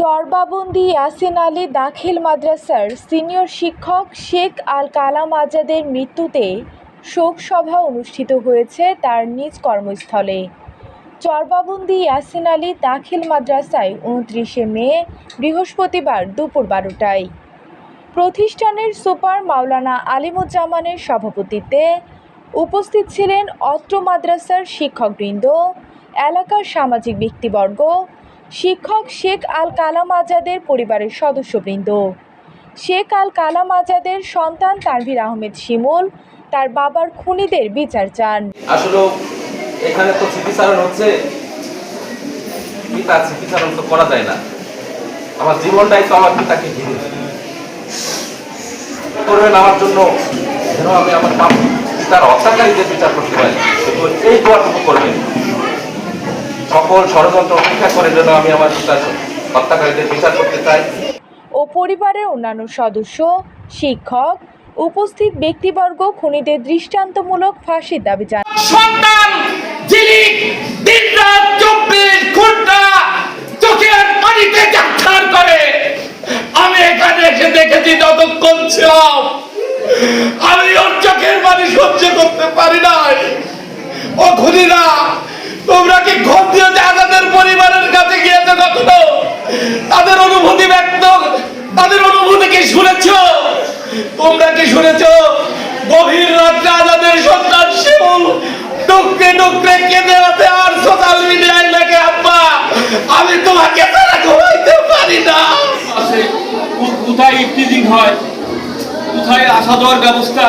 চরবাবন্দি ইয়াসিন আলী দাখিল মাদ্রাসার সিনিয়র শিক্ষক শেখ আল কালাম আজাদের মৃত্যুতে শোকসভা অনুষ্ঠিত হয়েছে তার নিজ কর্মস্থলে। চরবাবন্দি ইয়াসিন আলী দাখিল মাদ্রাসায় উনত্রিশে মে, বৃহস্পতিবার দুপুর বারোটায়। প্রতিষ্ঠানের সুপার মাওলানা আলিমুজ্জামানের সভাপতিত্বে উপস্থিত ছিলেন অত্র মাদ্রাসার শিক্ষকবৃন্দ, এলাকার সামাজিক ব্যক্তিবর্গ শিক্ষক শেখ আল কালাম আজাদের পরিবারের সদস্যবৃন্দ। শেখ আল কালাম আজাদের সন্তান তানভীর আহমেদ শিমুল, তার বাবার খুনিদের বিচার চান। আসলে এখানে তো হচ্ছে স্মৃতিচারণ তো করা যায় না। আমার জীবনটাই তো আমার পিতাকে ঘিরে। করবেন আমার জন্য, যেন আমি আমার পিতার হত্যাকারীদের বিচার করতে পারি। এই দোয়াটুকু করবেন। সকল ষড়যন্ত্র উপেক্ষা করে যেন আমি আমার হত্যাকারীদের বিচার করতে চাই। ও পরিবারের অন্যান্য সদস্য শিক্ষক উপস্থিত ব্যক্তিবর্গ খুনিদের দৃষ্টান্তমূলক ফাঁসির দাবি জানান সন্তান যিনি দিন রাত চব্বিশ ঘণ্টা চোখের পানিতে যাত্রার করে। আমি এখানে এসে দেখেছি যতক্ষণ ছিলাম আমি ওর চোখের পানি সহ্য করতে পারি নাই। ও খুনিরা তোমরা কি ঘর দিয়েছে আজাদের পরিবারের কাছে গিয়েছে কখনো? তাদের অনুভূতি ব্যক্ত, তাদের অনুভূতি কি শুনেছ? তোমরা কি শুনেছ? গভীর রাত্রে আজাদের সন্তান শিমুল ডুকরে ডুকরে কেঁদে আছে আর সোশ্যাল মিডিয়ায় লেগে আব্বা, আমি তোমাকে তারা ঘুমাইতে পারি না। কোথায় ইফতিজিং হয়? কোথায় আসা যাওয়ার ব্যবস্থা?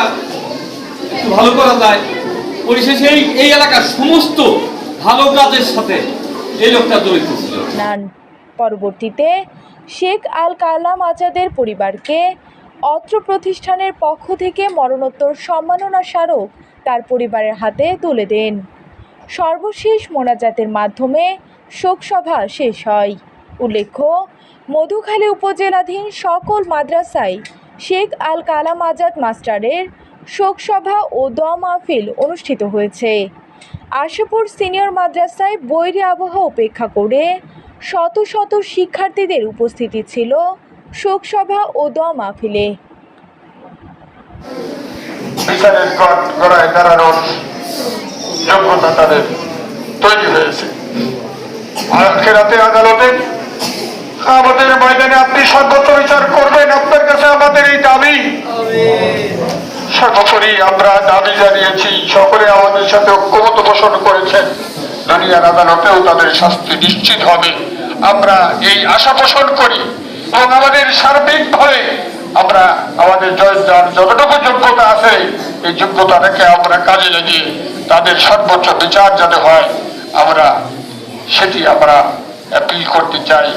একটু ভালো করা যায়। পরিশেষে এই এলাকার সমস্ত ভালো কাজের সাথে এই লোকটা জড়িত ছিল। পরবর্তীতে শেখ আল কালাম আজাদের পরিবারকে অত্র প্রতিষ্ঠানের পক্ষ থেকে মরণোত্তর সম্মাননা স্মারক তার পরিবারের হাতে তুলে দেন। সর্বশেষ মোনাজাতের মাধ্যমে শোকসভা শেষ হয়। উল্লেখ্য, মধুখালী উপজেলাধীন সকল মাদ্রাসায় শেখ আল কালাম আজাদ মাস্টারের শোকসভা ও দোয়া মাহফিল অনুষ্ঠিত হয়েছে। আশাপুর সিনিয়র মাদ্রাসায় বৈরী আবহাওয়া উপেক্ষা করে শত শত শিক্ষার্থীদের উপস্থিতি ছিল শোকসভা ও দোয়া মাহফিলে আমাদের ময়দানে আপনি সর্বোচ্চ বিচার করবেন, আপনার কাছে আমাদের এই দাবি। সর্বোপরি আমরা দাবি জানিয়েছি, সকলে আমাদের সাথে ঐক্যমত পোষণ করেছেন। দুনিয়ার আদালতেও তাদের শাস্তি নিশ্চিত হবে। আমরা এই আশা পোষণ করি এবং আমাদের আমরা আমাদের যার যতটুকু যোগ্যতা আছে, এই যোগ্যতাটাকে আমরা কাজে লাগিয়ে তাদের সর্বোচ্চ বিচার যাতে হয়, আমরা সেটি আমরা অ্যাপিল করতে চাই।